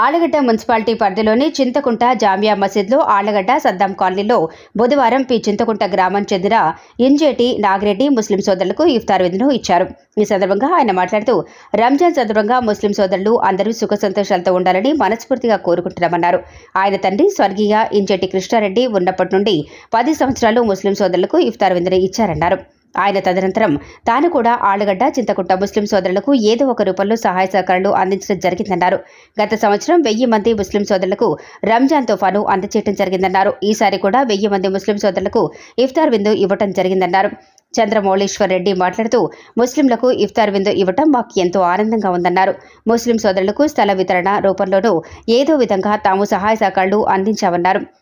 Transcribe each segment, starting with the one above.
Allagadda municipality పరిధిలోని చింతకుంట జామియా మసీద్లో ఆళ్ళగడ్డ సద్దాం కాలనీలో బుధవారం పి చింతకుంట గ్రామం చెందిన ఇంజేటి నాగిరెడ్డి ముస్లిం సోదరులకు ఇఫ్తార్ విందును ఇచ్చారు. ఈ సందర్భంగా ఆయన మాట్లాడుతూ రంజాన్ సందర్భంగా ముస్లిం సోదరులు అందరూ సుఖ సంతోషాలతో ఉండాలని మనస్ఫూర్తిగా కోరుకుంటున్నామన్నారు. ఆయన తండ్రి స్వర్గీయ ఇంజేటి కృష్ణారెడ్డి ఉన్నప్పటి నుండి పది సంవత్సరాలు ముస్లిం సోదరులకు ఇఫ్తార్ విందును ఇచ్చారన్నారు. ఆయన తదనంతరం తాను కూడా ఆళ్ళగడ్డ చింతకుంట ముస్లిం సోదరులకు ఏదో ఒక రూపంలో సహాయ సహకారాలు అందించడం జరిగిందన్నారు. గత సంవత్సరం వెయ్యి మంది ముస్లిం సోదరులకు రంజాన్ తోఫాను అందచేయడం జరిగిందన్నారు. ఈసారి కూడా వెయ్యి మంది ముస్లిం సోదరులకు ఇఫ్తార్ విందు ఇవ్వటం జరిగిందన్నారు. చంద్రమౌళేశ్వర్ రెడ్డి మాట్లాడుతూ ముస్లింలకు ఇఫ్తార్ విందు ఇవ్వటం మాకు ఎంతో ఆనందంగా ఉందన్నారు. ముస్లిం సోదరులకు స్థల వితరణ రూపంలోనూ ఏదో విధంగా తాము సహాయ సహకారాలు అందించామన్నారు.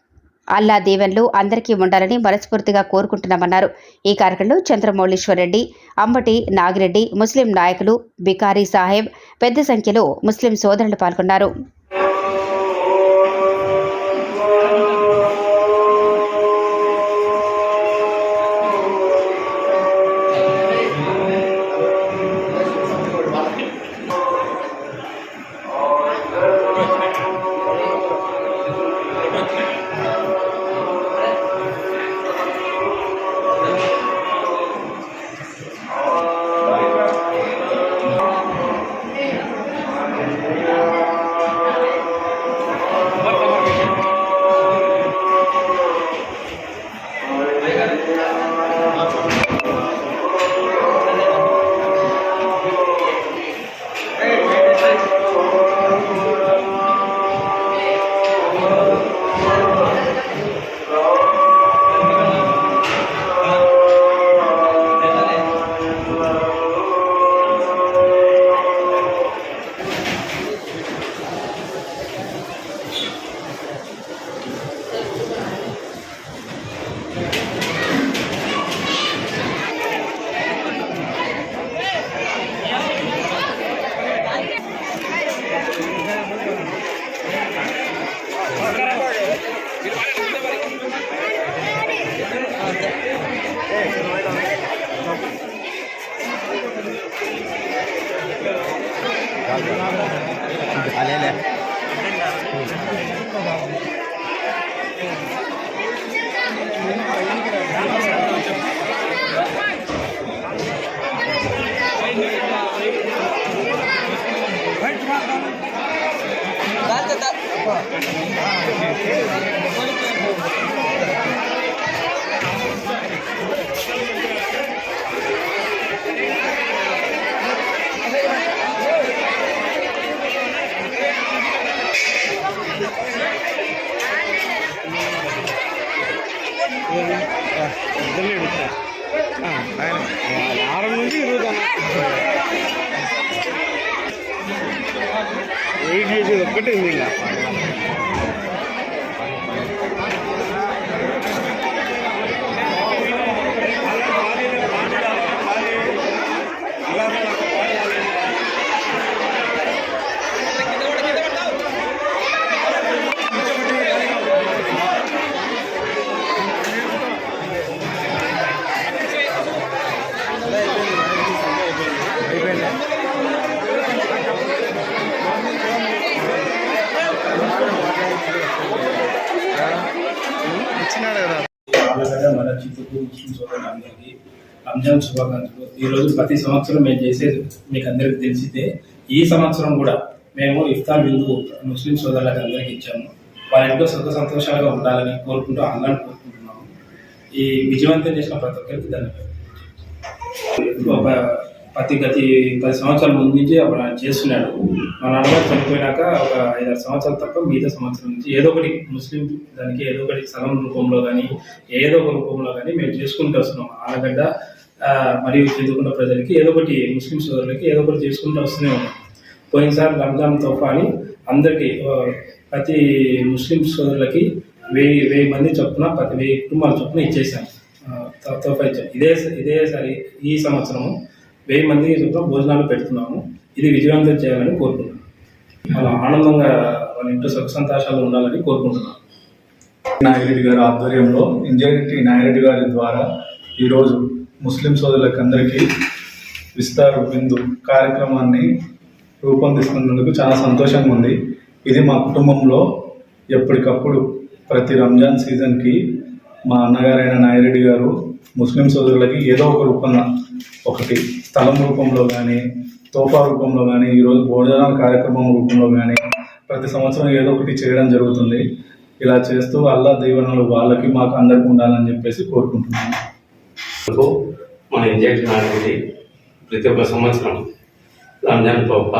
అల్లా దీవెన్లు అందరికీ ఉండాలని మనస్ఫూర్తిగా కోరుకుంటున్నామన్నారు. ఈ కార్యక్రమంలో చంద్రమౌళీశ్వర్ రెడ్డి అంబటి నాగిరెడ్డి ముస్లిం నాయకులు బికారీ సాహెబ్ పెద్ద సంఖ్యలో ముస్లిం సోదరులు పాల్గొన్నారు. झालेलं आहे వారం నుంచి ఈరోజు వెయిట్ చేసేది ఒక్కటే ఉంది ఇంకా మన ముస్లిం సోదరులందరికీ రంజాన్ శుభాకాంక్షలు. ఈరోజు ప్రతి సంవత్సరం మేము చేసేది మీకు అందరికి తెలిసిందే ఈ సంవత్సరం కూడా మేము ఇఫ్తార్ విందు ముస్లిం సోదరులకు అందరికి ఇచ్చాము. వాళ్ళ సుఖ సంతోషాలుగా ఉండాలని కోరుకుంటూ అందరిని కోరుకుంటున్నాము. ఈ విజయవంతం చేసిన ప్రతి ఒక్కరికి ధన్యవాదాలు. ఒక ప్రతి గతి పది సంవత్సరాల ముందు నుంచి అప్పుడు ఆయన చేస్తున్నాడు. మా నాన్నగారు చనిపోయినాక ఒక ఐదారు సంవత్సరాలు తప్ప మిగతా సంవత్సరం నుంచి ఏదో ఒకటి ముస్లిం దానికి ఏదో ఒకటి సగం రూపంలో కానీ ఏదో ఒక రూపంలో కానీ మేము చేసుకుంటూ వస్తున్నాం. ఆనగడ్డ మరియు చదువుకున్న ప్రజలకి ఏదో ఒకటి ముస్లిం సోదరులకి ఏదో ఒకటి చేసుకుంటూ వస్తూనే ఉన్నాం. పోయినసారి రంజాన్ తోఫా అని అందరికీ ప్రతి ముస్లిం సోదరులకి వెయ్యి వెయ్యి మంది చొప్పున ప్రతి వెయ్యి కుటుంబాల చొప్పున ఇచ్చేసాం తోఫా ఇచ్చాం. ఇదే ఇదేసారి ఈ సంవత్సరము వెయ్యి మంది భోజనాలు పెడుతున్నాము. ఇది విజయవంతం చేయాలని కోరుకుంటున్నాం. అలా ఆనందంగా వాళ్ళ ఇంట్లో సుఖ సంతోషాలు ఉండాలని కోరుకుంటున్నాం. నాగిరెడ్డి గారి ఆధ్వర్యంలో ఇంజనీర్ నాగిరెడ్డి గారి ద్వారా ఈరోజు ముస్లిం సోదరులకు అందరికీ విస్తార బిందు కార్యక్రమాన్ని రూపొందిస్తున్నందుకు చాలా సంతోషంగా ఉంది. ఇది మా కుటుంబంలో ఎప్పటికప్పుడు ప్రతి రంజాన్ సీజన్కి మా అన్నగారైన నాయిరెడ్డి గారు ముస్లిం సోదరులకి ఏదో ఒక రూపంలో ఒకటి స్థలం రూపంలో కానీ తోఫా రూపంలో కానీ ఈరోజు భోజన కార్యక్రమం రూపంలో కానీ ప్రతి సంవత్సరం ఏదో ఒకటి చేయడం జరుగుతుంది. ఇలా చేస్తూ అల్లా దీవెనలు వాళ్ళకి మాకు అందరికి ఉండాలని చెప్పేసి కోరుకుంటున్నాను. మన ఇంజక్షన్ అనేది ప్రతి ఒక్క సంవత్సరం రంజాన్ తోప